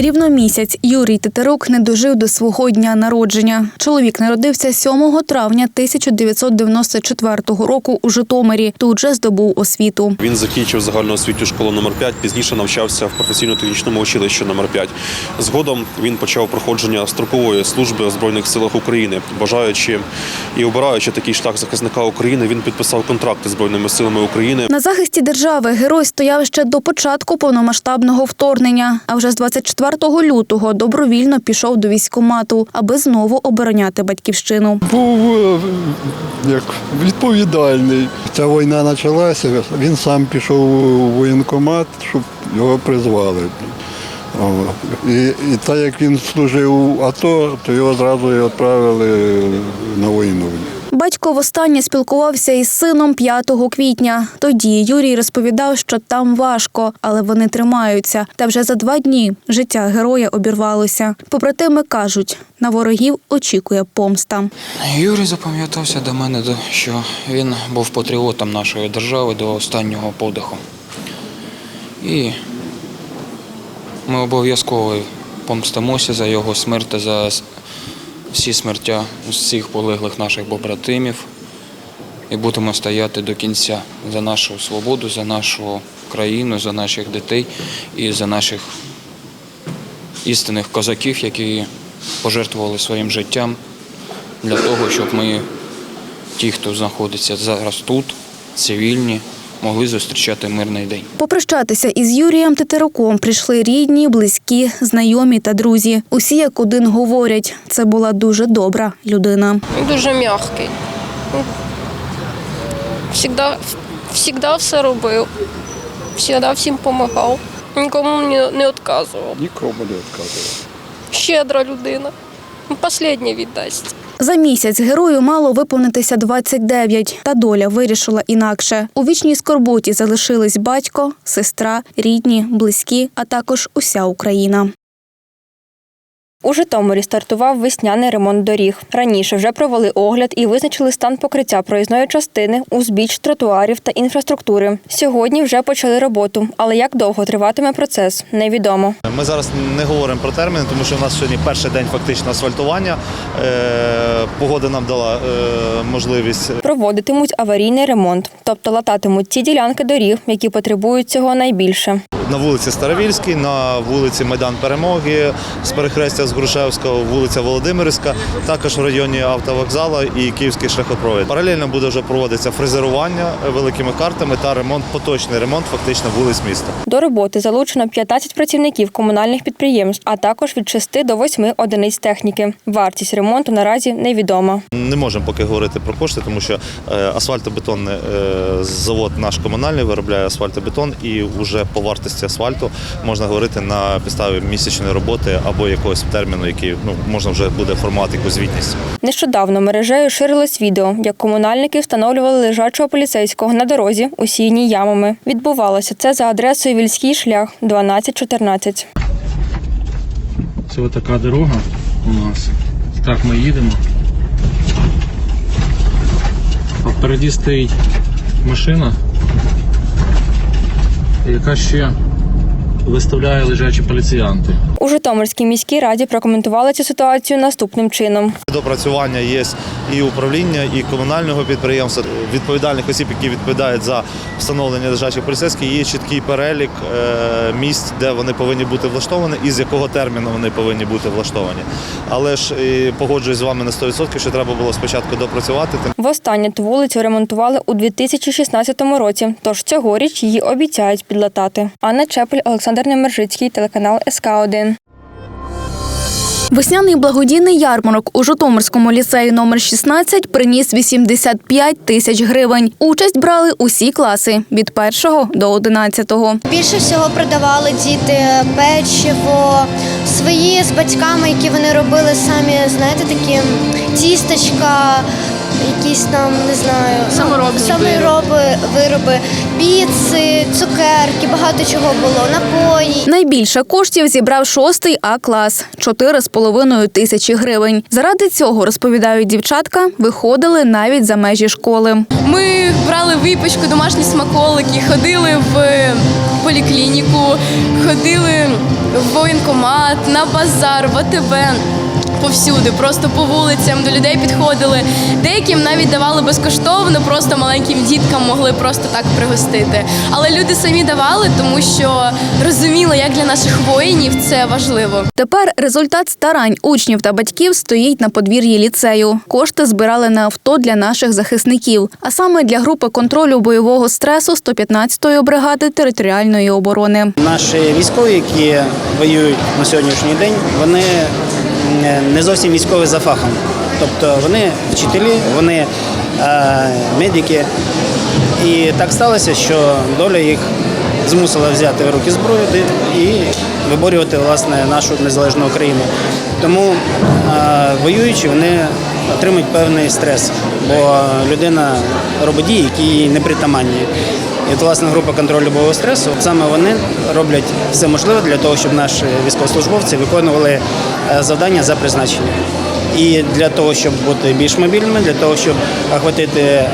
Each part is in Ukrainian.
Рівно місяць Юрій Тетерук не дожив до свого дня народження. Чоловік народився 7 травня 1994 року у Житомирі. Тут же здобув освіту. Він закінчив загальноосвітню школу номер 5 пізніше навчався в професійно-технічному училищі номер 5 Згодом він почав проходження строкової служби у Збройних силах України. Бажаючи і обираючи такий шлях захисника України, він підписав контракти з Збройними силами України. На захисті держави герой стояв ще до початку повномасштабного вторгнення. А вже з 24 лютого добровільно пішов до військкомату, аби знову обороняти батьківщину. був е, як відповідальний. Ця війна почалася, він сам пішов у воєнкомат, щоб його призвали. І, і так як він служив у АТО, то його зразу і відправили на війну. Батько востаннє спілкувався із сином 5 квітня. Тоді Юрій розповідав, що там важко, але вони тримаються. Та вже за два дні життя героя обірвалося. Побратими кажуть, на ворогів очікує помста. Юрій запам'ятався до мене, що він був патріотом нашої держави до останнього подиху. І ми обов'язково помстимося за його смерть та за всі смертя всіх полеглих наших побратимів. І будемо стояти до кінця за нашу свободу, за нашу країну, за наших дітей і за наших істинних козаків, які пожертвували своїм життям для того, щоб ми, ті, хто знаходиться зараз тут, цивільні, могли зустрічати мирний день. Попрощатися із Юрієм Тетеруком прийшли рідні, близькі, знайомі та друзі. Усі як один говорять, це була дуже добра людина. Дуже м'який. Всігда все робив, всігда всім допомагав, нікому не, відказував. Нікому не відказував. Щедра людина. Ну, віддасть. За місяць герою мало виповнитися 29, та доля вирішила інакше. У вічній скорботі залишились батько, сестра, рідні, близькі, а також уся Україна. У Житомирі стартував весняний ремонт доріг. Раніше вже провели огляд і визначили стан покриття проїзної частини, узбіч тротуарів та інфраструктури. Сьогодні вже почали роботу, але як довго триватиме процес, невідомо. Ми зараз не говоримо про терміни, тому що у нас сьогодні перший день фактично асфальтування. Е, Погода нам дала е, можливість Проводитимуть аварійний ремонт, тобто лататимуть ті ділянки доріг, які потребують цього найбільше. На вулиці Старовільській, на вулиці Майдан Перемоги, з перехрестя з Грушевського, вулиця Володимирська, також в районі автовокзала і Київський шляхопровід. Паралельно буде вже проводитися фрезерування великими картами та ремонт, поточний ремонт фактично вулиць міста. До роботи залучено 15 працівників комунальних підприємств, а також від 6 до 8 одиниць техніки. Вартість ремонту наразі невідома. Не можемо поки говорити про кошти, тому що е, асфальтобетонний е, завод наш комунальний виробляє асфальтобетон, і вже по вартості асфальту можна говорити на підставі місячної роботи або якогось терміну, який ну можна вже буде формувати якусь звітність. Нещодавно мережею ширилось відео, як комунальники встановлювали лежачого поліцейського на дорозі, усіяній ямами. Відбувалося це за адресою Вільський шлях 1214. Це така дорога у нас. Так ми їдемо. Попереді стоїть машина, яка ще виставляє лежачі поліціянти. У Житомирській міській раді прокоментували цю ситуацію наступним чином. Допрацювання є і управління, і комунального підприємства, відповідальних осіб, які відповідають за встановлення лежачих поліцейських. Є чіткий перелік е, місць, де вони повинні бути влаштовані, і з якого терміну вони повинні бути влаштовані. Але ж погоджуюсь з вами на 100%, що треба було спочатку допрацювати. Востаннє ту вулицю ремонтували у 2016 році, тож цьогоріч її обіцяють підлатати. Анна Чепель, Олександр Немержицький, телеканал СК 1 Весняний благодійний ярмарок у Житомирському ліцеї номер 16 приніс 85 тисяч гривень. Участь брали усі класи від 1 до 11. Більше всього продавали діти печиво свої з батьками, які вони робили самі, знаєте, такі тістечка, якісь там, не знаю, Саморобні самороби, вироби, піци, цукерки, багато чого було, напої. Найбільше коштів зібрав шостий А клас 4,5 тисячі гривень. Заради цього розповідають дівчатка, виходили навіть за межі школи. Ми брали випічку, домашні смаколики, ходили в поліклініку, ходили в воєнкомат, на базар, в АТБ. Повсюди, просто по вулицям до людей підходили. Деяким навіть давали безкоштовно, просто маленьким діткам могли просто так пригостити. Але люди самі давали, тому що розуміли, як для наших воїнів це важливо. Тепер результат старань учнів та батьків стоїть на подвір'ї ліцею. Кошти збирали на авто для наших захисників, а саме для групи контролю бойового стресу 115-ї бригади територіальної оборони. Наші військові, які воюють на сьогоднішній день, вони не зовсім військові за фахом. Тобто вони вчителі, вони е, медики. І так сталося, що доля їх змусила взяти в руки зброю і виборювати власне нашу незалежну Україну. Тому е, воюючи, вони отримують певний стрес, бо людина робить дії, які їй не притаманні. І от, власне група контролю бойового стресу саме вони роблять все можливе для того, щоб наші військовослужбовці виконували е, завдання за призначенням. І для того, щоб бути більш мобільними, для того, щоб охватити е,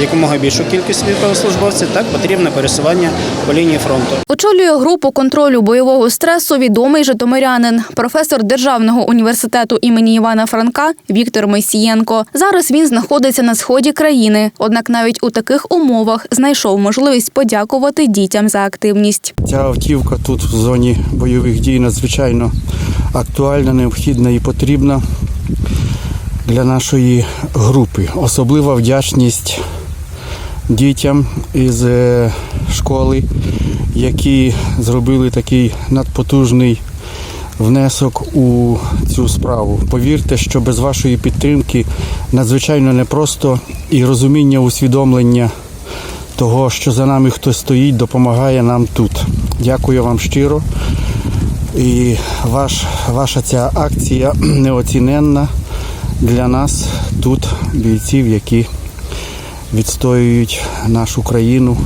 якомога більшу кількість військовослужбовців, так потрібне пересування по лінії фронту. Очолює групу контролю бойового стресу відомий житомирянин, професор Державного університету імені Івана Франка Віктор Мойсієнко. Зараз він знаходиться на сході країни, однак навіть у таких умовах знайшов можливість подякувати дітям за активність. Ця автівка тут в зоні бойових дій надзвичайно актуальна, необхідна і потрібна для нашої групи. Особлива вдячність дітям із е, школи, які зробили такий надпотужний внесок у цю справу. Повірте, що без вашої підтримки надзвичайно непросто і розуміння, усвідомлення того, що за нами хтось стоїть, допомагає нам тут. Дякую вам щиро. І ваш, ваша ця акція неоціненна для нас тут, бійців, які відстоюють нашу країну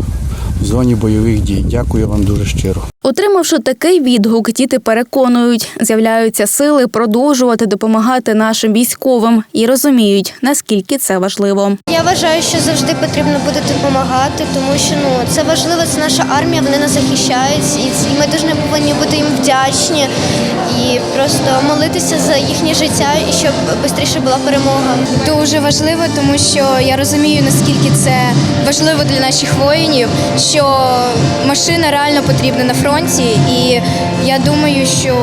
в зоні бойових дій. Дякую вам дуже щиро. Отримавши такий відгук, діти переконують, з'являються сили продовжувати допомагати нашим військовим і розуміють, наскільки це важливо. Я вважаю, що завжди потрібно буде допомагати, тому що ну це важливо, це наша армія, вони нас захищають, і ми дуже повинні бути їм вдячні і просто молитися за їхнє життя і щоб швидше була перемога. Дуже важливо, тому що я розумію, наскільки це важливо для наших воїнів, що машина реально потрібна на фронті, і я думаю, що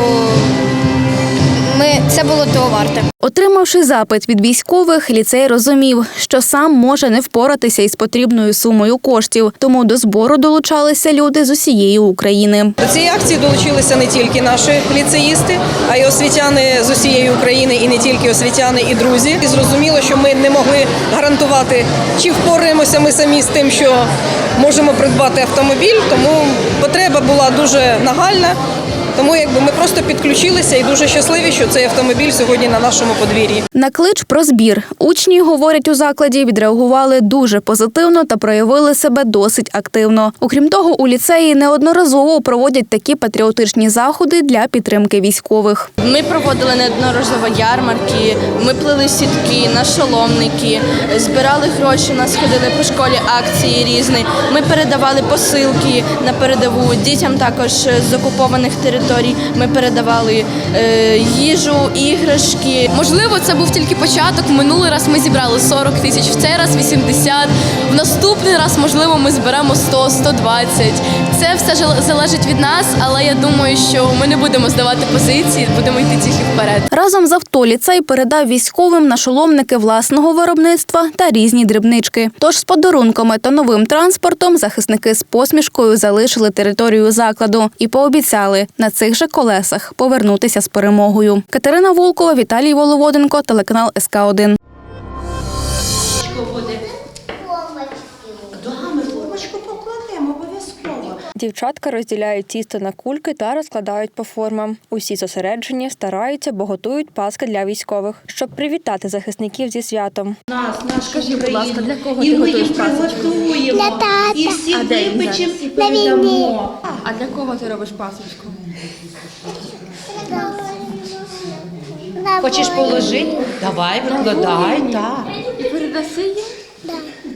ми це було того варте. Отримавши запит від військових, ліцей розумів, що сам може не впоратися із потрібною сумою коштів, тому до збору долучалися люди з усієї України. До цієї акції долучилися не тільки наші ліцеїсти, а й освітяни з усієї України, і не тільки освітяни, і друзі. І зрозуміло, що ми не могли гарантувати, чи впораємося ми самі з тим, що можемо придбати автомобіль. Тому потреба була дуже нагальна. Тому якби ми просто підключилися і дуже щасливі, що цей автомобіль сьогодні на нашому подвір'ї. На клич про збір учні, говорять у закладі, відреагували дуже позитивно та проявили себе досить активно. Окрім того, у ліцеї неодноразово проводять такі патріотичні заходи для підтримки військових. Ми проводили неодноразово ярмарки, ми плели сітки, нашоломники, збирали гроші. У нас ходили по школі акції різні. Ми передавали посилки на передову дітям також з окупованих територій. Ми передавали е, їжу, іграшки. Можливо, це був тільки початок. В Минулий раз ми зібрали 40 тисяч, в цей раз 80. В наступний раз, можливо, ми зберемо 100, 120. Це все залежить від нас, але я думаю, що ми не будемо здавати позиції, будемо йти тільки вперед. Разом з авто ліцей передав військовим нашоломники власного виробництва та різні дрібнички. Тож з подарунками та новим транспортом захисники з посмішкою залишили територію закладу і пообіцяли на цих же колесах повернутися з перемогою. Катерина Волкова, Віталій Воловоденко, телеканал СК 1 До гами формочку покладемо обов'язково. Дівчатка розділяють тісто на кульки та розкладають по формам. Усі зосереджені, стараються, бо готують паски для військових, щоб привітати захисників зі святом. Скажи, будь ласка, для кого ти готуєш пасочку? Для тата. А де він зараз? На. А для кого ти робиш пасочку? Хочеш положити? Давай, викладай, так. І передаси їм?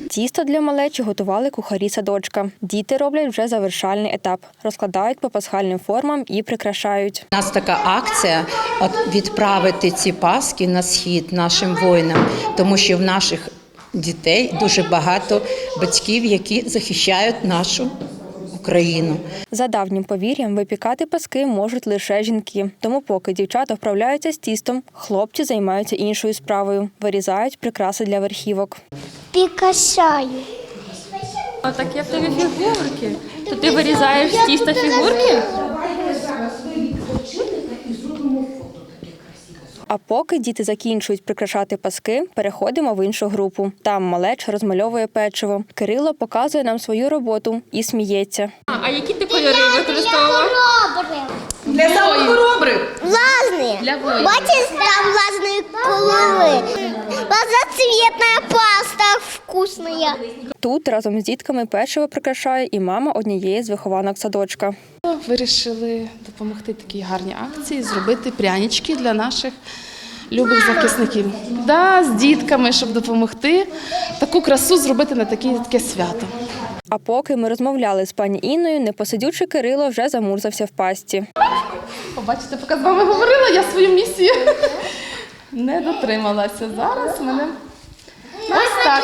Тісто для малечі готували кухарі садочка. Діти роблять вже завершальний етап, розкладають по пасхальним формам і прикрашають. У нас така акція відправити ці паски на схід нашим воїнам, тому що в наших дітей дуже багато батьків, які захищають нашу Україну. За давнім повір'ям, випікати паски можуть лише жінки. Тому, поки дівчата вправляються з тістом, хлопці займаються іншою справою, вирізають прикраси для верхівок. Пікашаю. А так я в тебе фігурки. То ти вирізаєш з тіста фігурки? А поки діти закінчують прикрашати паски, переходимо в іншу групу. Там малеч розмальовує печиво. Кирило показує нам свою роботу і сміється. А які ти кольори використовував? Для самих хоробрих. Власне Для воїнів. Бачиш, там влажные кольори. Разноцветная паста вкусная. Тут разом з дітками печиво прикрашає і мама однієї з вихованок садочка. Вирішили допомогти такій гарній акції, зробити прянички для наших любих захисників. Да, з дітками, щоб допомогти таку красу зробити на таке, таке свято. А поки ми розмовляли з пані Інною, непосидючий Кирило вже замурзався в пасті. Побачите, поки з вами говорила, я свою місію не дотрималася. Зараз мене ось так.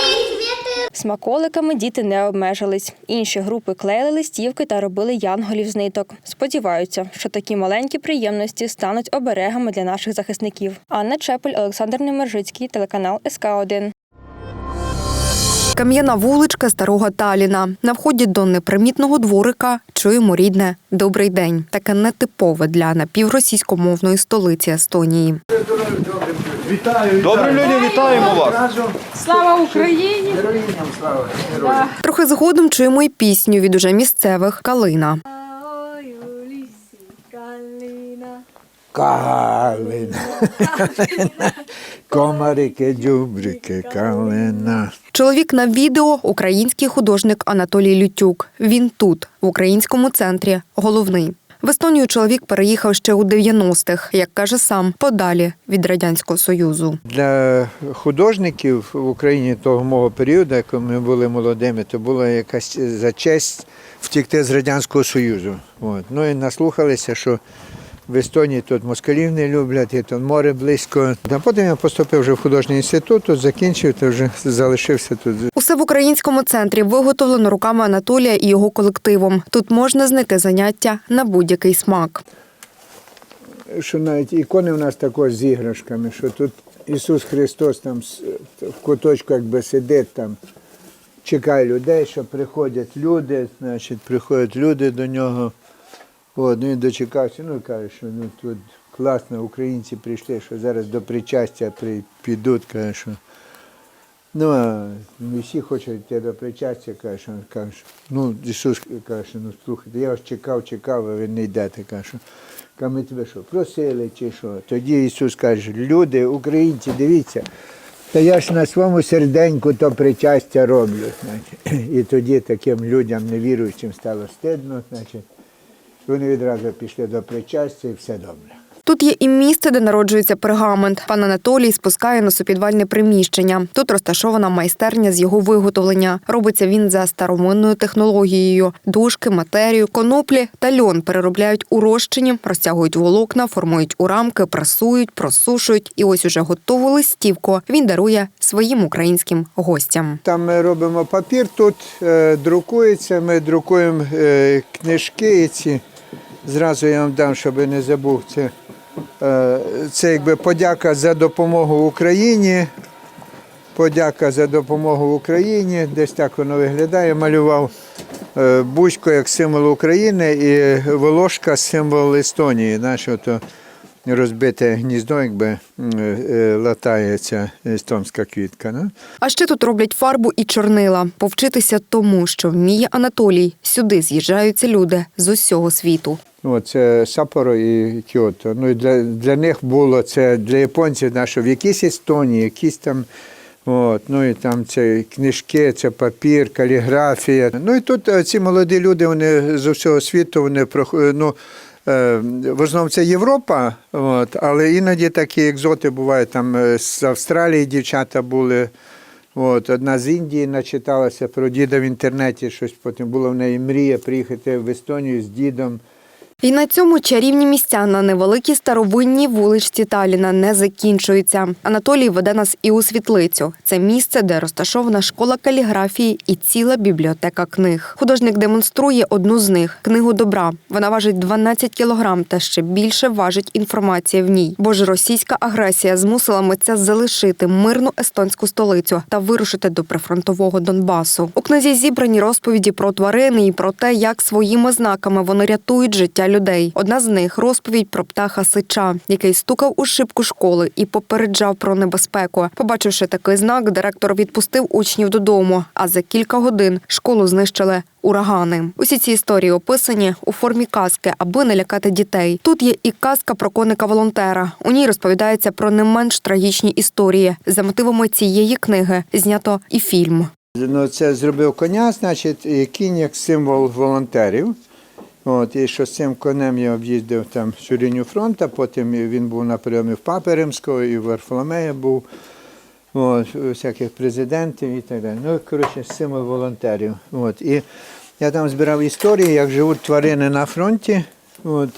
Смаколиками діти не обмежились. Інші групи клеїли листівки та робили янголів з ниток. Сподіваються, що такі маленькі приємності стануть оберегами для наших захисників. Анна Чепель, Олександр Немержицький, телеканал СК 1 Кам'яна вуличка старого Таліна. На вході до непримітного дворика чуємо рідне Добрий день. Таке нетипове для напівросійськомовної столиці Естонії. Добрі люди, вітаємо вас! Слава Україні! Трохи згодом чуємо й пісню від уже місцевих Калина. Калина. Комарики, дюбрики, калина. Чоловік на відео український художник Анатолій Лютюк. Він тут, в українському центрі, головний. В Естонію чоловік переїхав ще у 90-х, як каже сам, подалі від радянського союзу. Для художників в Україні того мого періоду, коли ми були молодими, то була якась за честь втікти з Радянського Союзу. От. Ну і наслухалися, що в Естонії тут москалів не люблять, і тут море близько. А потім я поступив вже в художній інститут, тут закінчив, то вже залишився тут. Усе в українському центрі виготовлено руками Анатолія і його колективом. Тут можна знайти заняття на будь-який смак. що навіть ікони у нас також з іграшками, що тут Ісус Христос там в куточку якби сидить там, чекає людей, що приходять люди, значить, приходять люди до нього. От, ну, він дочекався, ну каже, що ну тут класно, українці прийшли, що зараз до причастя при- підуть, каже, що. Ну, а всі хочуть йти до причастя, каже, що, каже, що, ну, Ісус каже, що, ну слухайте, я вас чекав, чекав, а ви не йдете. Каже, що, Каже, ми тебе що, просили чи що? Тоді Ісус каже, люди, українці, дивіться, та я ж на своєму серденьку то причастя роблю. Значить. І тоді таким людям, невіруючим, стало стидно, значить, вони відразу пішли до причастя і все добре. Тут є і місце, де народжується пергамент. Пан Анатолій спускає у приміщення. Тут розташована майстерня з його виготовлення. Робиться він за старовинною технологією. Дужки, матерію, коноплі та льон переробляють у розчині, розтягують волокна, формують у рамки, прасують, просушують. І ось уже готову листівку він дарує своїм українським гостям. Там ми робимо папір, тут е, друкується, ми друкуємо е, книжки і ці. Зразу я вам дам, щоб не забув. Це, е, це якби подяка за допомогу Україні. Подяка за допомогу Україні. Десь так воно виглядає. Малював е, Бузько як символ України і Волошка символ Естонії. Знаєш, ото розбите гніздо, якби е, латається естонська квітка. Ну? А ще тут роблять фарбу і чорнила. Повчитися тому, що вміє Анатолій. Сюди з'їжджаються люди з усього світу. От, це Сапоро і Кіото. Ну, для, для них було це для японців, що в якійсь Естонії, якісь там. От, ну і там це книжки, це папір, каліграфія. Ну і тут е, ці молоді люди, вони з усього світу, вони ну, е, в основному це Європа, от, але іноді такі екзоти бувають. Там е, з Австралії дівчата були. От, одна з Індії начиталася про діда в інтернеті, щось потім була в неї мрія приїхати в Естонію з дідом. І на цьому чарівні місця на невеликій старовинній вуличці Таліна не закінчуються. Анатолій веде нас і у світлицю. Це місце, де розташована школа каліграфії і ціла бібліотека книг. Художник демонструє одну з них книгу добра. Вона важить 12 кілограм та ще більше важить інформація в ній. Бо ж російська агресія змусила митця залишити мирну естонську столицю та вирушити до прифронтового Донбасу. У книзі зібрані розповіді про тварини і про те, як своїми знаками вони рятують життя людей. Одна з них розповідь про птаха сича, який стукав у шибку школи і попереджав про небезпеку. Побачивши такий знак, директор відпустив учнів додому. А за кілька годин школу знищили. Урагани. Усі ці історії описані у формі казки, аби не лякати дітей. Тут є і казка про коника волонтера. У ній розповідається про не менш трагічні історії. За мотивами цієї книги знято і фільм. Ну, це зробив коня, значить, кінь як символ волонтерів. От, і що з цим конем я об'їздив там всю лінію фронту, потім він був на прийомі в Папи Римського, і в Варфоломея був, от, всяких президентів і так далі. Ну, коротше, символ волонтерів. От, і я там збирав історії, як живуть тварини на фронті. От,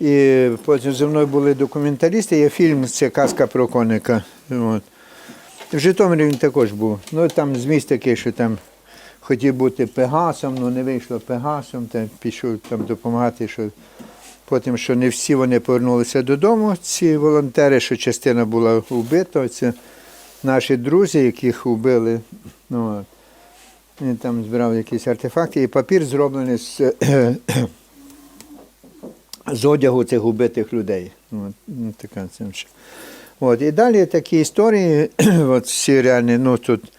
і потім зі мною були документалісти, є фільм, це казка про коника. От. В Житомирі він також був. Ну там зміст такий, що там хотів бути Пегасом, ну не вийшло Пегасом, та пішов там допомагати, що потім, що не всі вони повернулися додому, ці волонтери, що частина була вбита, це наші друзі, яких вбили. Ну. Він там збирав якісь артефакти, і папір зроблений з, з одягу цих убитих людей. От, ну, така. От, і далі такі історії, от всі реальні, ну тут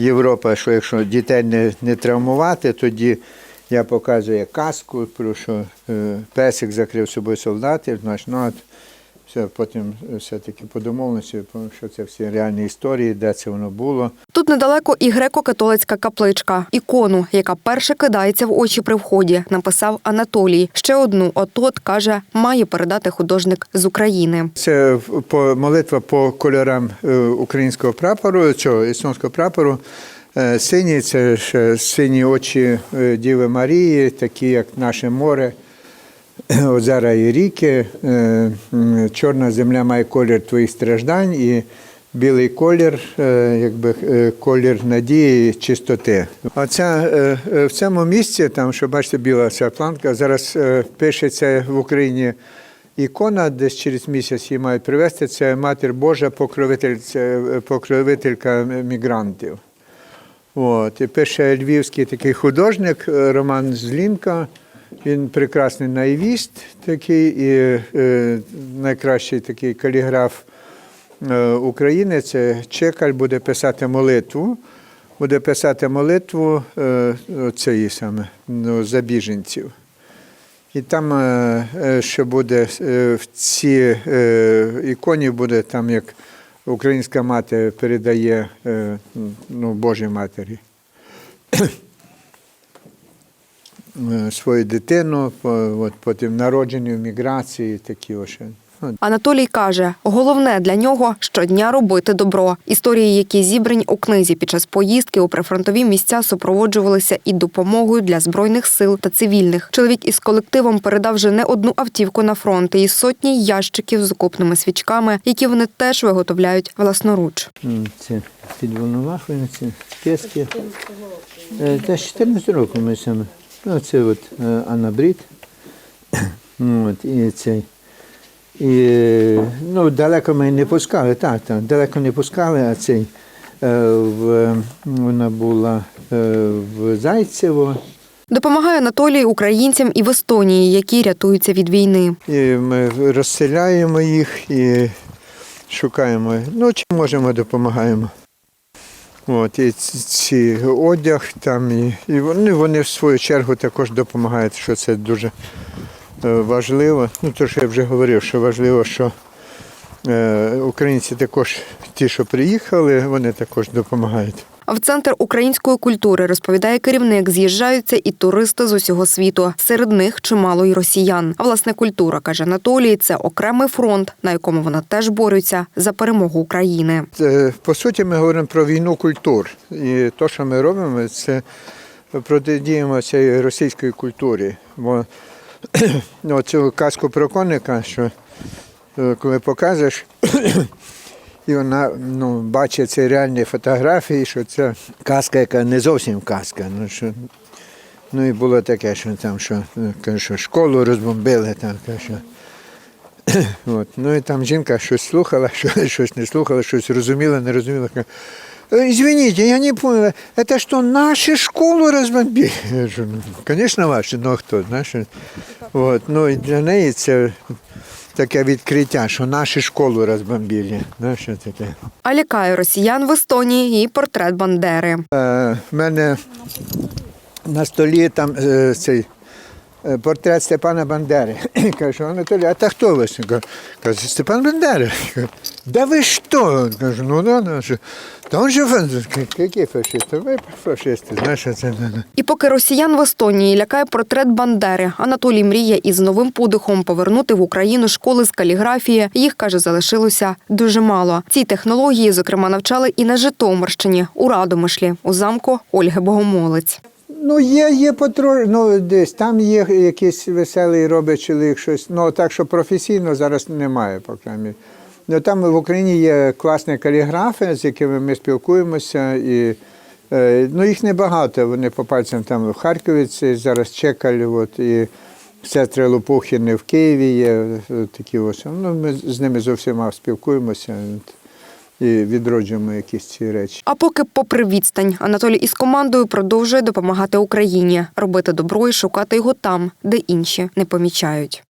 Європа, що якщо дітей не, не травмувати, тоді я показую казку, про що е, песик закрив собою солдатів, значить, ну, все, потім все-таки по домовленості, що це всі реальні історії, де це воно було. Тут недалеко і греко-католицька капличка. Ікону, яка перше кидається в очі при вході, написав Анатолій. Ще одну отот, каже, має передати художник з України. Це молитва по кольорам е, українського прапору, цього естонського прапору. Е, Сині це ж сині очі е, Діви Марії, такі як наше море, озера і ріки. Е, Чорна земля має колір твоїх страждань і білий колір, е, якби е, колір надії і чистоти. Оця в цьому місці, там, що бачите, біла ця планка, зараз пишеться в Україні. Ікона десь через місяць її мають привезти. Це Матір Божа, покровителька мігрантів. От, і пише львівський такий художник Роман Злінка. Він прекрасний наївіст такий і е, найкращий такий каліграф е, України. Це Чекаль буде писати молитву. Буде писати молитву е, цієї саме ну, за біженців. І там, е, е, що буде е, в цій е, іконі, буде там, як українська мати передає е, ну, Божій матері свою дитину, от, потім народжені в міграції, такі ось. Ну, Анатолій каже, головне для нього щодня робити добро. Історії, які зібрані у книзі під час поїздки у прифронтові місця, супроводжувалися і допомогою для збройних сил та цивільних. Чоловік із колективом передав вже не одну автівку на фронт і сотні ящиків з окопними свічками, які вони теж виготовляють власноруч. Це підволновахуємо, це списки. Е, Це 14 років ми саме. Ну, це от е, Анабрид. Ну, От, і цей. І, ну, далеко ми не пускали, так, так, далеко не пускали, а цей е, в, вона була е, в Зайцево, Допомагає Анатолій українцям і в Естонії, які рятуються від війни. І ми розселяємо їх і шукаємо. Ну, чим можемо, допомагаємо. От, і ці одяг там, і, і вони, вони в свою чергу також допомагають, що це дуже е, важливо. Ну, то, що я вже говорив, що важливо, що е, українці також, ті, що приїхали, вони також допомагають. В центр української культури розповідає керівник. З'їжджаються і туристи з усього світу. Серед них чимало й росіян. А власне культура каже Анатолій. Це окремий фронт, на якому вона теж борються за перемогу України. Е, По суті, ми говоримо про війну культур. І те, що ми робимо, це протидіємо цій російській культурі. Бо цю казку про коника, що е, коли показуєш, і вона ну, бачить ці реальні фотографії, що це казка, яка не зовсім казка. Ну, що, ну і було таке, що там що, е, що школу розбомбили, там, що От. Ну і там жінка щось слухала, щось не слухала, щось розуміла, не розуміла. «Э, Извините, я не поняла, это что, наши школу розбомбили? Кажу, ну, звісно, ваші, ну хто, знаєш? От. Ну і для неї це таке відкриття, що наші школу розбомбили. Знаєш, що таке? А лякає росіян в Естонії і портрет Бандери. Е, мене на столі там е, цей портрет Степана Бандери. Кажу, Анатолій, а та хто ви? Каже, Степан Бандера. Да ви що? Кажу, ну да, да. що, Та же. Які фашисти? Ви фашисти, знаєш, це. да. І поки росіян в Естонії лякає портрет Бандери, Анатолій мріє із новим подихом повернути в Україну школи з каліграфії. Їх каже, залишилося дуже мало. Ці технології, зокрема, навчали і на Житомирщині у Радомишлі у замку Ольги Богомолець. Ну, є, є потро... ну, десь там є якийсь веселий робить чоловік щось. Ну, так що професійно зараз немає, по крайній. Ну, там в Україні є класні каліграфи, з якими ми спілкуємося. І, е, ну, їх небагато. Вони по пальцям там в Харкові, зараз Чекаль, от, і сестри Лопухіни в Києві є е, такі ось. Ну, ми з ними зовсім спілкуємося і відроджуємо якісь ці речі. А поки, попри відстань, Анатолій із командою продовжує допомагати Україні, робити добро і шукати його там, де інші не помічають.